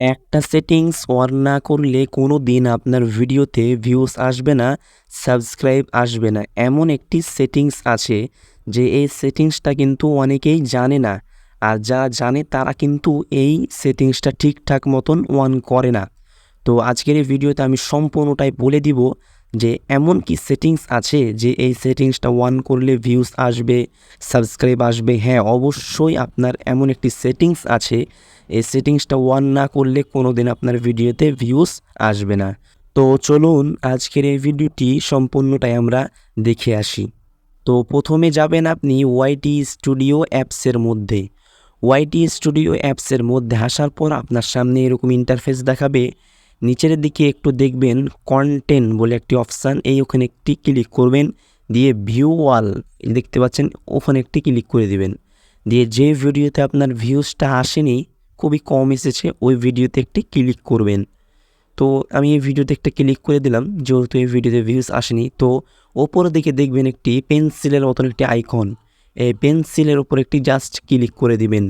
একটা settings on না করলে কোনো দিন আপনার ভিডিওতে ভিউস আসবে না সাবস্ক্রাইব আসবে না। এমন একটি সেটিংস আছে যে এই সেটিংসটা কিন্তু অনেকেই জানে না। আর যা জানে তারা কিন্তু এই সেটিংসটা ঠিকঠাক মতন অন করে না। তো আজকের এই ভিডিওতে আমি সম্পূর্ণটাই বলে দিব। যে এমন কি সেটিংস আছে যে এই সেটিংসটা অন করলে ভিউজ আসবে সাবস্ক্রাইব আসবে? হ্যাঁ অবশ্যই আপনার এমন একটি সেটিংস আছে। এই সেটিংসটা অন না করলে কোনো দিন আপনার ভিডিওতে ভিউজ আসবে না। তো চলুন আজকের এই ভিডিওটি সম্পূর্ণটাই আমরা দেখে আসি। তো প্রথমে যাবেন আপনি ওয়াইটি স্টুডিও অ্যাপসের মধ্যে। ওয়াইটি স্টুডিও অ্যাপসের মধ্যে আসার পর আপনার সামনে এরকম ইন্টারফেস দেখাবে। নিচের দিকে একটু দেখবেন কন্টেন্ট বলে একটি অপশান এই ওখানে একটি ক্লিক করবেন, দিয়ে ভিউ ওয়াল দেখতে পাচ্ছেন, ওখানে একটি ক্লিক করে দিবেন। দিয়ে যে ভিডিওতে আপনার ভিউজটা আসেনি, খুবই কম এসেছে, ওই ভিডিওতে একটি ক্লিক করবেন। তো আমি এই ভিডিওতে একটা ক্লিক করে দিলাম, যেহেতু এই ভিডিওতে ভিউজ আসেনি, তো ওপরের দিকে দেখবেন একটি পেন্সিলের মতন একটি আইকন এই পেন্সিলের ওপর একটি জাস্ট ক্লিক করে দিবেন।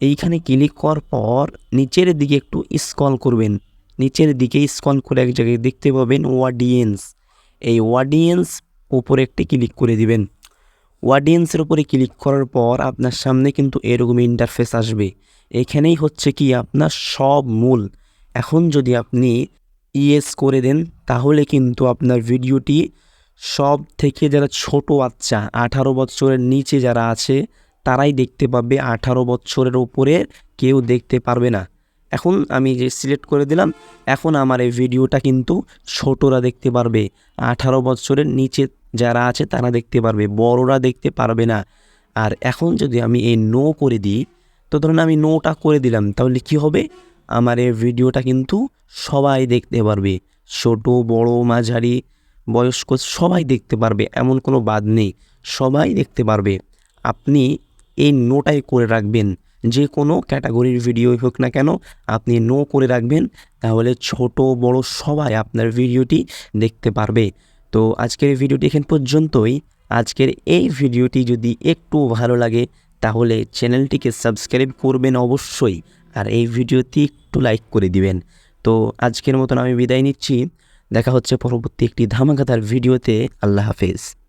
এইখানে ক্লিক করার পর নিচের দিকে একটু স্ক্রল করবেন। নিচের দিকে স্ক্রল করে এক জায়গায় দেখতে পাবেন ওয়াডিয়েন্স এই ওয়াডিয়েন্স উপরে একটি ক্লিক করে দিবেন। ওয়াডিয়েন্সের উপরে ক্লিক করার পর আপনার সামনে কিন্তু এরকম ইন্টারফেস আসবে। এখানেই হচ্ছে কি আপনার সব মূল। এখন যদি আপনি ইয়েস করে দেন, তাহলে কিন্তু আপনার ভিডিওটি সব থেকে যারা ছোট বাচ্চা, আঠারো বছরের নিচে যারা আছে, তারাই দেখতে পাবে আঠারো বছরের উপরে কেউ দেখতে পারবে না। এখন আমি যে সিলেক্ট করে দিলাম, এখন আমার এই ভিডিওটা কিন্তু ছোটরা দেখতে পারবে। আঠারো বছরের নিচে যারা আছে তারা দেখতে পারবে, বড়রা দেখতে পারবে না। আর এখন যদি আমি এই নো করে দিই, তো ধরুন আমি নোটা করে দিলাম, তাহলে কি হবে? আমার এই ভিডিওটা কিন্তু সবাই দেখতে পারবে। ছোট, বড়, মাঝারি, বয়স্ক সবাই দেখতে পারবে, এমন কোনো বাদ নেই। সবাই দেখতে পারবে। আপনি এই নোটাই করে রাখবেন। যে কোনো ক্যাটাগরির ভিডিওই হোক না কেন আপনি নো করে রাখবেন, তাহলে ছোট, বড় সবাই আপনার ভিডিওটি দেখতে পারবে। তো আজকের ভিডিওটি এখান পর্যন্তই। আজকের এই ভিডিওটি যদি একটু ভালো লাগে, তাহলে চ্যানেলটিকে সাবস্ক্রাইব করবেন অবশ্যই, আর এই ভিডিওটি একটু লাইক করে দিবেন। তো আজকের মতন আমি বিদায় নিচ্ছি। দেখা হচ্ছে পরবর্তী একটি ধামাকাতার ভিডিওতে। আল্লাহ হাফেজ।